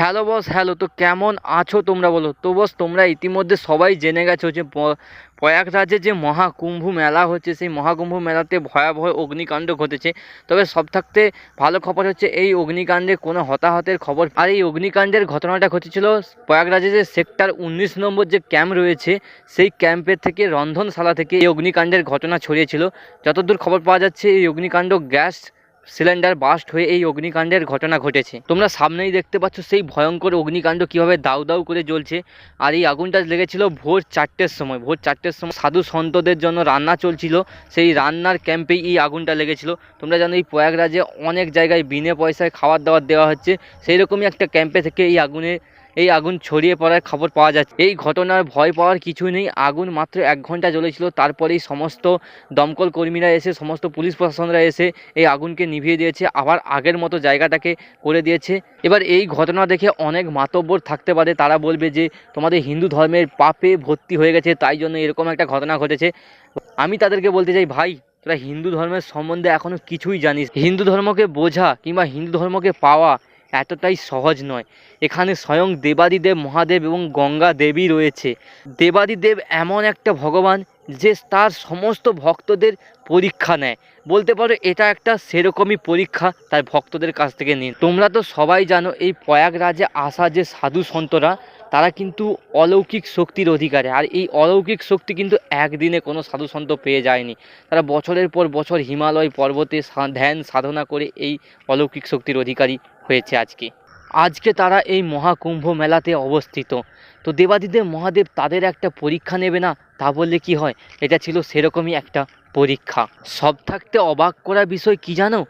Hello boss, hello, তো কেমন আছো তোমরা বলো? তো বস, তোমরা ইতিমধ্যে সবাই জেনে গেছো যে প্রয়াগরাজে যে মহাকুম্ভ মেলা হচ্ছে, সেই মহাকুম্ভ মেলাতে ভয়াবহ অগ্নিকাণ্ড ঘটেছে। তবে সব থাকতে ভালো খবর হচ্ছে, এই অগ্নিকাণ্ডে কোনো হতাহতের খবর আর এই অগ্নিকাণ্ডের ঘটনাটা ঘটেছিল প্রয়াগরাজে যে সেক্টর উনিশ নম্বর যে ক্যাম্প রয়েছে, সেই ক্যাম্পের থেকে রন্ধনশালা থেকে এই অগ্নিকাণ্ডের ঘটনা ছড়িয়েছিল। যতদূর খবর পাওয়া যাচ্ছে, এই অগ্নিকাণ্ড গ্যাস সিলিন্ডার বাস্ট হয়ে এই অগ্নিকাণ্ডের ঘটনা ঘটেছে। তোমরা সামনেই দেখতে পাচ্ছ সেই ভয়ঙ্কর অগ্নিকাণ্ড কীভাবে দাউ দাউ করে জ্বলছে। আর এই আগুনটা লেগেছিল ভোর চারটের সময়। ভোর চারটের সময় সাধু সন্তদের জন্য রান্না চলছিল। সেই রান্নার ক্যাম্পেই এই আগুনটা লেগেছিল। তোমরা জানো এই প্রয়াগরাজে অনেক জায়গায় বিনে পয়সায় খাবার দাবার দেওয়া হচ্ছে। সেই রকমই একটা ক্যাম্পে থেকে এই আগুনে এই আগুন ছড়িয়ে পড়ার খবর পাওয়া যাচ্ছে। এই ঘটনার ভয় পাওয়ার কিছুই নেই। আগুন মাত্র এক ঘণ্টা জ্বলেছিল। তারপরেই সমস্ত দমকল কর্মীরা এসে, সমস্ত পুলিশ প্রশাসনরা এসে এই আগুনকে নিভিয়ে দিয়েছে। আবার আগের মতো জায়গাটাকে করে দিয়েছে। এবার এই ঘটনা দেখে অনেক মাতব্বর থাকতে পারে। তারা বলবে যে, তোমাদের হিন্দু ধর্মের পাপে ভর্তি হয়ে গেছে, তাই জন্য এরকম একটা ঘটনা ঘটেছে। আমি তাদেরকে বলতে চাই, ভাই, তোরা হিন্দু ধর্মের সম্বন্ধে এখনও কিছুই জানিস। হিন্দু ধর্মকে বোঝা কিংবা হিন্দু ধর্মকে পাওয়া এতটাই সহজ নয়। এখানে স্বয়ং দেবাদিদেব মহাদেব এবং গঙ্গা দেবী রয়েছে। দেবাদিদেব এমন একটা ভগবান যে তার সমস্ত ভক্তদের পরীক্ষা নেয়। বলতে পারো এটা একটা সেরকমই পরীক্ষা তার ভক্তদের কাছ থেকে নিন তোমরা তো সবাই জানো এই প্রয়াগরাজে আসা যে সাধু সন্তরা, তারা কিন্তু অলৌকিক শক্তির অধিকারে। আর এই অলৌকিক শক্তি কিন্তু একদিনে কোনো সাধু সন্ত পেয়ে যায়নি। তারা বছরের পর বছর হিমালয় পর্বতে ধ্যান সাধনা করে এই অলৌকিক শক্তির অধিকারী। হয়েছে আজকে। আজকে তারা এই মহাকুম্ভ মেলাতে অবস্থিত। তো দেবাদিদেব মহাদেব তাদের একটা পরীক্ষা নেবে না? তা বললে কি হয়? এটা ছিল সেরকমই একটা পরীক্ষা। সব থাকতে অবাক করা বিষয় কি জানো?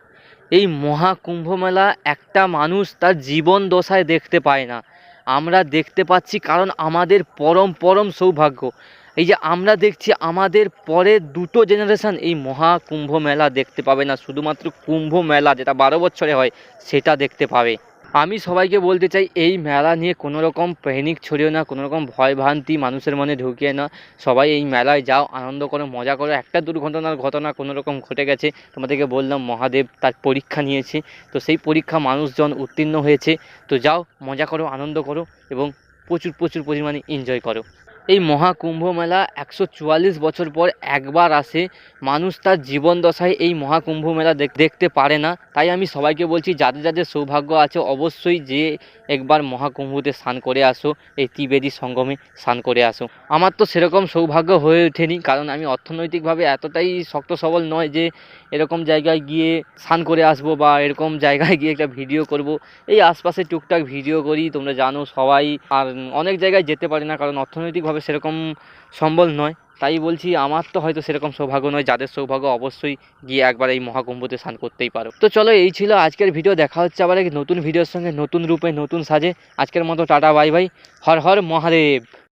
এই মহাকুম্ভ মেলা একটা মানুষ তার জীবন দশায় দেখতে পায় না। আমরা দেখতে পাচ্ছি কারণ আমাদের পরম পরম সৌভাগ্য। এই যে আমরা দেখছি আমাদের পরের দুটো জেনারেশান এই মহাকুম্ভ মেলা দেখতে পাবে না, শুধুমাত্র কুম্ভ মেলা যেটা বারো বছরে হয় সেটা দেখতে পাবে। আমি সবাইকে বলতে চাই, এই মেলা নিয়ে কোনো রকম প্যানিক ছড়িও না, কোনো রকম ভয় ভ্রান্তি মানুষের মনে ঢুকিয়ে না। সবাই এই মেলায় যাও, আনন্দ করো, মজা করো। একটা দুর্ঘটনার ঘটনা কোনো রকম ঘটে গেছে, তোমাদেরকে বললাম, মহাদেব তার পরীক্ষা নিয়েছে। তো সেই পরীক্ষা মানুষজন উত্তীর্ণ হয়েছে। তো যাও, মজা করো, আনন্দ করো এবং প্রচুর প্রচুর পরিমাণে এনজয় করো। এই মহাকুম্ভ মেলা একশো চুয়াল্লিশ বছর পর একবার আসে। মানুষ তার জীবন দশায় এই মহাকুম্ভ মেলা দেখ- দেখতে পারে না। তাই আমি সবাইকে বলছি, যাদের যাদের সৌভাগ্য আছে, অবশ্যই যে একবার মহাকুম্ভতে স্নান করে আসো, এই ত্রিবেদী সঙ্গমে স্নান করে আসো। আমার তো সেরকম সৌভাগ্য হয়ে ওঠেনি, কারণ আমি অর্থনৈতিকভাবে এতটাই শক্ত সবল নয় যে এরকম জায়গায় গিয়ে স্নান করে আসব বা এরকম জায়গায় গিয়ে একটা ভিডিও করব। এই আশপাশে টুকটাক ভিডিও করি, তোমরা জানো সবাই। আর অনেক জায়গায় যেতে পারি না, কারণ অর্থনৈতিকভাবে সেরকম সম্বল নয়। তাই বলছি, আমার তো হয়তো সেরকম সৌভাগ্য নয়, যাদের সৌভাগ্য অবশ্যই গিয়ে একবার এই মহাকুম্ভতে স্নান করতেই পারো। তো চলো, এই ছিল আজকের ভিডিও, দেখা হচ্ছে আবার এক নতুন ভিডিওর সঙ্গে, নতুন রূপে, নতুন সাজে। আজকের মতো, টাটা, বাই বাই। হর হর মহাদেব।